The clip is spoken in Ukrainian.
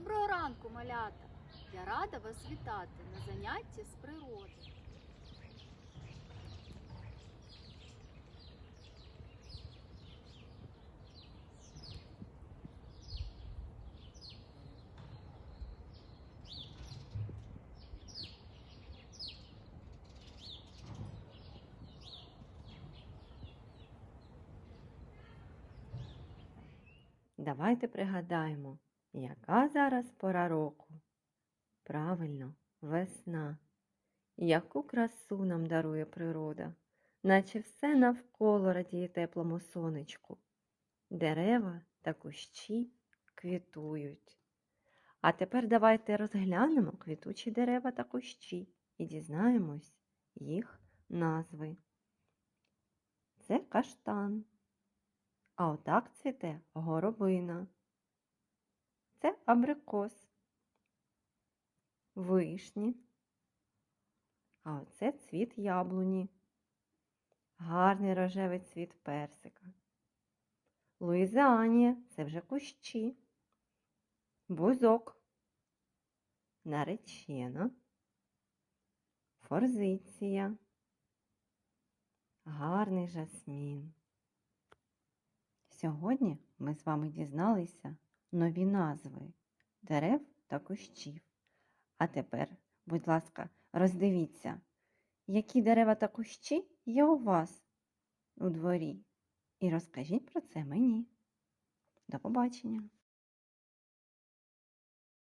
Доброго ранку, малята! Я рада вас вітати на занятті з природи. Давайте пригадаємо, яка зараз пора року. Правильно, весна. Яку красу нам дарує природа, наче все навколо радіє теплому сонечку. Дерева та кущі квітують. А тепер давайте розглянемо квітучі дерева та кущі і дізнаємось їх назви. Це каштан. А отак цвіте горобина. Це абрикос, вишні. А оце цвіт яблуні. Гарний рожевий цвіт персика. Луїзіанія це вже кущі. Бузок. Наречена. Форзиція. Гарний жасмін. Сьогодні ми з вами дізналися нові назви дерев та кущів. А тепер, будь ласка, роздивіться, які дерева та кущі є у вас у дворі. І розкажіть про це мені. До побачення!